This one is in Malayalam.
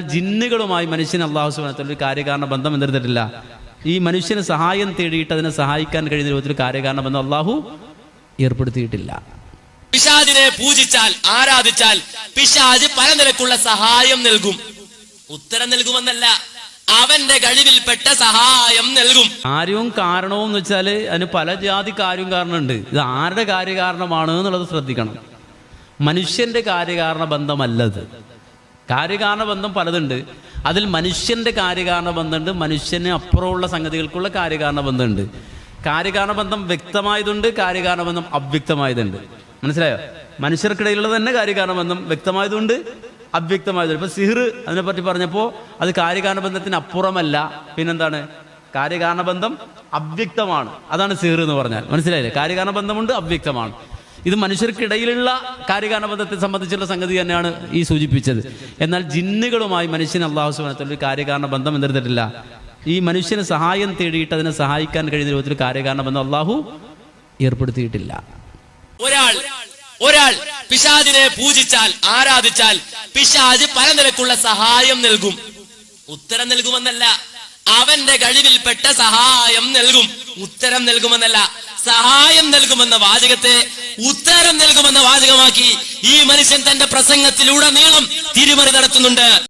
ജിന്നുകളുമായി മനുഷ്യൻ അള്ളാഹു സുബാനത്തിൽ ഒരു കാര്യകാരണ ബന്ധം എന്തെടുത്തിട്ടില്ല ഈ മനുഷ്യന് സഹായം തേടിയിട്ട് അതിനെ സഹായിക്കാൻ കഴിയുന്ന രൂപത്തിൽ കാര്യകാരണ ബന്ധം അള്ളാഹു ഏർപ്പെടുത്തിയിട്ടില്ല. പിശാജിനെ പൂജിച്ചാൽ ആരാധിച്ചാൽ പിശാജ് പല നിലക്കുള്ള സഹായം നൽകും. ഉത്തരം നൽകുമെന്നല്ല അവന്റെ കഴിവിൽപ്പെട്ട സഹായം നൽകും. കാര്യവും കാരണവും എന്ന് വെച്ചാൽ അതിന് പല ജാതി കാര്യവും കാരണമുണ്ട്. ഇത് ആരുടെ കാര്യകാരണമാണ് എന്നുള്ളത് ശ്രദ്ധിക്കണം. മനുഷ്യന്റെ കാര്യകാരണ ബന്ധമല്ലത് കാര്യകാരണ ബന്ധം പലതുണ്ട്. അതിൽ മനുഷ്യന്റെ കാര്യകാരണ ബന്ധമുണ്ട് മനുഷ്യന് അപ്പുറമുള്ള സംഗതികൾക്കുള്ള കാര്യകാരണ ബന്ധമുണ്ട് കാര്യകാരണ ബന്ധം വ്യക്തമായതുണ്ട് കാര്യകാരണ ബന്ധം അവ്യക്തമായതുണ്ട്. മനസ്സിലായോ? മനുഷ്യർക്കിടയിലുള്ള തന്നെ കാര്യകാരണ ബന്ധം വ്യക്തമായതുണ്ട് അവ്യക്തമായതുണ്ട്. ഇപ്പൊ സിഹിർ അതിനെപ്പറ്റി പറഞ്ഞപ്പോൾ അത് കാര്യകാരണ ബന്ധത്തിന് അപ്പുറമല്ല. പിന്നെന്താണ്? കാര്യകാരണ ബന്ധം അവ്യക്തമാണ്. അതാണ് സിഹിർ എന്ന് പറഞ്ഞാൽ. മനസ്സിലായില്ലേ? കാര്യകാരണ ബന്ധമുണ്ട് അവ്യക്തമാണ്. ഇത് മനുഷ്യർക്കിടയിലുള്ള കാര്യകാരണബന്ധത്തെ സംബന്ധിച്ചുള്ള സംഗതി തന്നെയാണ് ഈ സൂചിപ്പിച്ചത്. എന്നാൽ ജിന്നുകളുമായി മനുഷ്യൻ അള്ളാഹു സുബാനത്തിൽ ഒരു കാര്യകാരണ ബന്ധം എന്തെടുത്തിട്ടില്ല ഈ മനുഷ്യന് സഹായം തേടിയിട്ട് അതിനെ സഹായിക്കാൻ കഴിയുന്ന രൂപത്തിൽ കാര്യകാരണ ബന്ധം അള്ളാഹു ഏർപ്പെടുത്തിയിട്ടില്ല. ഒരാൾ ഒരാൾ പിശാജിനെ പൂജിച്ചാൽ ആരാധിച്ചാൽ പിശാജ് പല നിലക്കുള്ള സഹായം നൽകും. ഉത്തരം നൽകുമെന്നല്ല അവന്റെ കഴിവിൽപ്പെട്ട സഹായം നൽകും. ഉത്തരം നൽകുമെന്നല്ല സഹായം നൽകുമെന്ന വാചകത്തെ ഉത്തരം നൽകുമെന്ന വാചകമാക്കി ഈ മനുഷ്യൻ തന്റെ പ്രസംഗത്തിലൂടെ നീളം തിരുമറി നടത്തുന്നുണ്ട്.